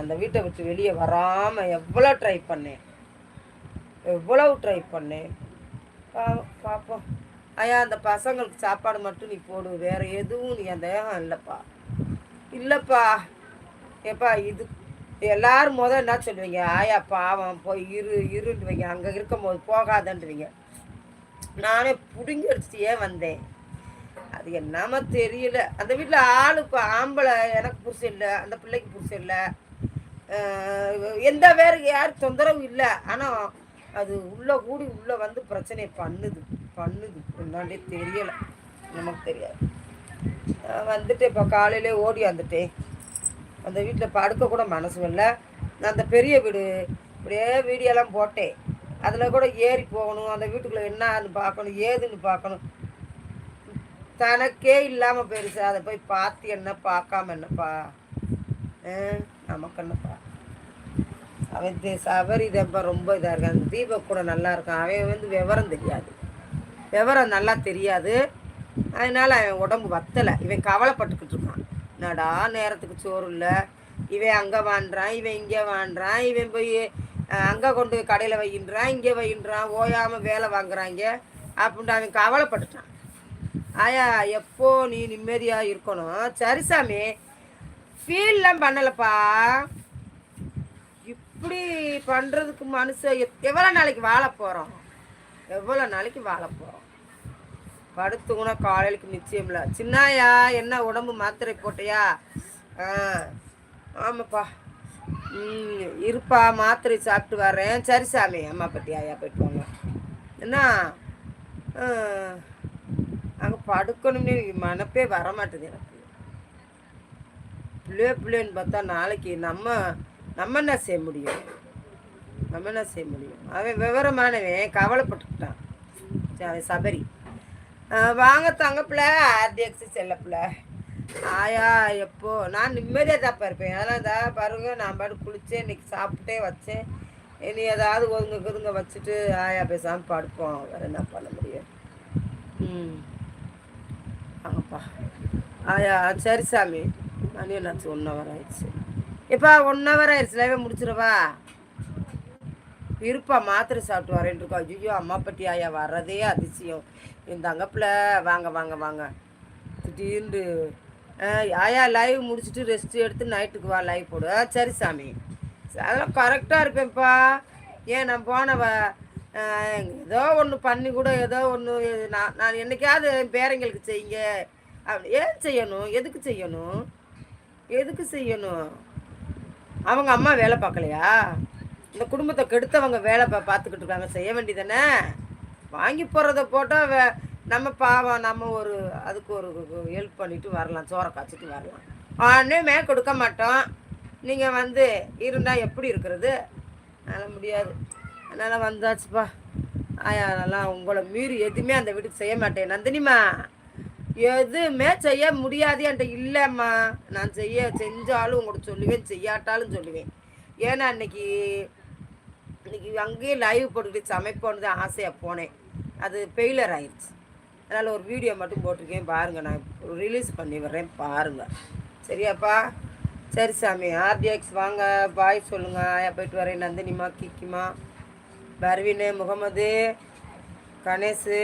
பண்ணேன் அந்த வீட்டை விட்டு வெளியே வராமல் எவ்வளோ ட்ரை பண்ணேன். எவ்வளவு ட்ரை பண்ணேன். பா- பார்ப்போம் ஐயா அந்த பசங்களுக்கு சாப்பாடு மட்டும் நீ போடு. வேறு எதுவும் நீ அந்த ஏகம் இல்லைப்பா. இல்லைப்பா. ஏப்பா இது எல்லாரும் முதல் என்ன சொல்லுவீங்க? ஆயா பாவம் போய் இரு இருண்டுவீங்க அங்கே இருக்கும் போது போகாதன்றீங்க. நானே பிடுங்கி அடிச்சுட்டு ஏன் வந்தேன்? அது என்னமோ தெரியல. அந்த வீட்டில் ஆளுக்கு ஆம்பளை எனக்கு புருஷன் இல்லை. அந்த பிள்ளைக்கு புருஷன் இல்லை. எந்த வேறு யாரும் தொந்தரவும் இல்லை. ஆனால் அது உள்ளே கூடி உள்ளே வந்து பிரச்சனையை பண்ணுது. பண்ணுது. என்னாண்டே தெரியலை. நமக்கு தெரியாது. வந்துட்டு இப்போ காலையிலே ஓடி வந்துட்டேன். அந்த வீட்டில் படுக்க கூட மனசு இல்லை நான் அந்த பெரிய வீடு இப்படியே வீடியோலாம் போட்டேன். அதில் கூட ஏறி போகணும். அந்த வீட்டுக்குள்ளே என்னன்னு பார்க்கணும் ஏதுன்னு பார்க்கணும். தனக்கே இல்லாமல் போயிடுச்சு அதை போய் பார்த்து என்ன பார்க்காம என்னப்பா? நமக்குன்னுப்பா? நமக்கு என்னப்பா அவன் தே- சபரி தப்பா ரொம்ப இதாக இருக்கான். அந்த தீபக் கூட நல்லா இருக்கான். அவன் வந்து விவரம் தெரியாது. விவரம் நல்லா தெரியாது. அதனால் அவன் உடம்பு வத்தலை. இவன் கவலைப்பட்டுக்கிட்டு இருக்கான். என்னடா நேரத்துக்கு சோறு இல்லை? இவன் அங்கே வாண்டுறான் இவன் இங்கே வாண்டுறான் இவன் போய் அங்கே கொண்டு கடையில் வைகின்றான் இங்கே வைகின்றான் ஓயாமல் வேலை வாங்குறாங்க. அப்படின்ட்டு அவன் கவலைப்பட்டுட்டான். ஆயா எப்போ நீ நிம்மதியாக இருக்கணும்? சரி சாமி ஃபீல்லாம் பண்ணலப்பா. இப்படி பண்ணுறதுக்கு மனுஷன் எவ்வளோ நாளைக்கு வாழ போகிறோம் எவ்வளோ நாளைக்கு வாழ போகிறோம் படுத்துக்குனா காலையிலுக்கு நிச்சயம் இல்லை. சின்னாயா என்ன உடம்பு மாத்திரை போட்டியா? ஆ ஆமாப்பா. ம் இருப்பா மாத்திரை சாப்பிட்டு வர்றேன். சரி சாமி அம்மா பற்றி ஐயா போயிட்டு வாங்க. என்ன? அங்கே படுக்கணும்னு மனப்பே வர மாட்டேது எனக்கு. பிள்ளைய பிள்ளைன்னு பார்த்தா நாளைக்கு நம்ம நம்ம என்ன செய்ய முடியும்? நம்ம என்ன செய்ய முடியும்? அவன் விவரமானவன் கவலைப்பட்டுக்கிட்டான். அவன் சபரி. வாங்க தங்கப்பிள்ள பிள்ளை. ஆர்டிஎக்ஸ் ஆயா எப்போ? நான் நிம்மதியாக தாப்பா இருப்பேன். அதெல்லாம் இதா பாருங்க நான் பாட்டு குளிச்சேன் இன்னைக்கு சாப்பிட்டே வச்சேன். இனி ஏதாவது ஒதுங்க குதுங்க வச்சுட்டு ஆயா பேசாமல் படுப்போம். வேறு என்ன பண்ண முடியும்? ம். ஆமாப்பா ஆயா சரி சாமி. மணி என்னாச்சு ஒன் ஹவர் ஆயிடுச்சு. எப்பா ஒன் ஹவர் ஆயிடுச்சு லைவே முடிச்சிடவா? இருப்பா மாத்திரை சாப்பிட்டு வரேன் இருக்கோம் ஐயோ அம்மா பட்டி ஆயா வர்றதே அதிசயம். இந்த அங்கப்பில் வாங்க வாங்க வாங்க. திடீர்னு ஆயா லைவ் முடிச்சுட்டு ரெஸ்ட் எடுத்து நைட்டுக்கு வா லைவ் போடு. சரி சாமி. அதெல்லாம் கரெக்டாக இருப்பேன்ப்பா. ஏன் நான் போனவ ஏதோ ஒன்று பண்ணி கூட ஏதோ ஒன்று நான் நான் என்னைக்காவது என் பேரங்களுக்கு செய்யுங்க. அப்படி ஏன் செய்யணும்? எதுக்கு செய்யணும்? எதுக்கு செய்யணும்? அவங்க அம்மா வேலை பார்க்கலையா? இந்த குடும்பத்தை கெடுத்தவங்க வேலை பா பார்த்துக்கிட்டு இருக்காங்க. செய்ய வேண்டியதானே வாங்கி போகிறத போட்டால் வே நம்ம பாவம் நம்ம ஒரு அதுக்கு ஒரு ஹெல்ப் பண்ணிவிட்டு வரலாம். சோறை காய்ச்சிட்டு வரலாம். ஒன்றுமே கொடுக்க மாட்டோம். நீங்கள் வந்து இருந்தால் எப்படி இருக்கிறது? அதனால் முடியாது. அதனால் வந்தாச்சுப்பா. ஆயா அதெல்லாம் உங்களை மீறி எதுவுமே அந்த வீட்டுக்கு செய்ய மாட்டேன். நந்தினிமா எதுவுமே செய்ய முடியாது என்கிட்ட. இல்லைம்மா நான் செய்ய செஞ்சாலும் உங்கள்கிட்ட சொல்லுவேன் செய்யாட்டாலும் சொல்லுவேன். ஏன்னா இன்னைக்கு இன்னைக்கு அங்கேயே லைவ் போட்டுக்கிட்டு சமைப்போன்னு தான் ஆசையாக போனேன். அது ஃபெயிலர் ஆயிடுச்சு அதனால் ஒரு வீடியோ மட்டும் போட்டிருக்கேன் பாருங்கள் நான் ரிலீஸ் பண்ணி வர்றேன் பாருங்கள் சரியாப்பா? சரி சாமி ஆர்டிஎக்ஸ் வாங்க பாய் சொல்லுங்க. ஆயா போயிட்டு வரேன். நந்தினிமா கிக்கிமா பர்வீனு முகமது கணேஷு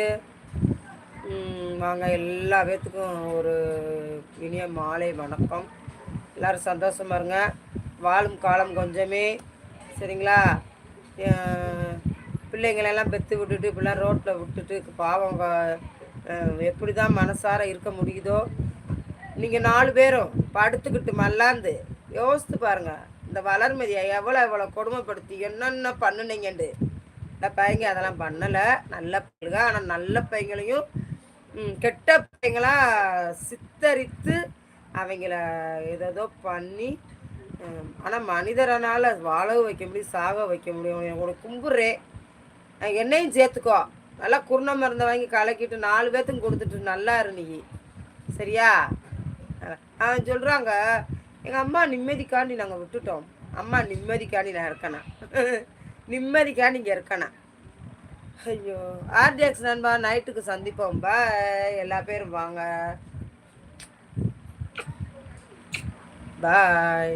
வாங்க எல்லா பேத்துக்கும் ஒரு இனிய மாலை வணக்கம். எல்லோரும் சந்தோஷமா இருங்க. வாழும் காலம் கொஞ்சமே சரிங்களா? பிள்ளைங்களெல்லாம் பெற்று விட்டுட்டு இப்படிலாம் ரோட்டில் விட்டுட்டு பாவம் எப்படி தான் மனசார இருக்க முடியுதோ? நீங்கள் நாலு பேரும் படுத்துக்கிட்டு மல்லாந்து யோசித்து பாருங்கள் இந்த வளர்மதியை எவ்வளோ எவ்வளோ கொடுமைப்படுத்தி என்னென்ன பண்ணுனீங்கண்டு. இந்த பையங்க அதெல்லாம் பண்ணலை. நல்ல பையங்க ஆனால் நல்ல பையங்களையும் கெட்ட பிள்ளைங்களா சித்தரித்து அவங்கள ஏதேதோ பண்ணி ஆனால் மனிதரனால் வாழவும் வைக்க முடியும் சாக வைக்க முடியும். என்னோட கும்புறே. என்னையும் சேர்த்துக்கோ. நல்லா குருண மருந்தை வாங்கி கலக்கிட்டு நாலு பேர்த்துக்கும் கொடுத்துட்டு நல்லா இரு சரியா? அவன் சொல்கிறாங்க எங்கள் அம்மா நிம்மதிக்காண்டி நாங்கள் விட்டுட்டோம். அம்மா நிம்மதிக்காண்டி நான் இருக்கணும். நிம்மதிக்காண்டி இங்கே இருக்கணும். ஐயோ ஆர்டிஎக்ஸ் நண்பா நைட்டுக்கு சந்திப்போம். பாய் எல்லா பேரும் வாங்க. பாய்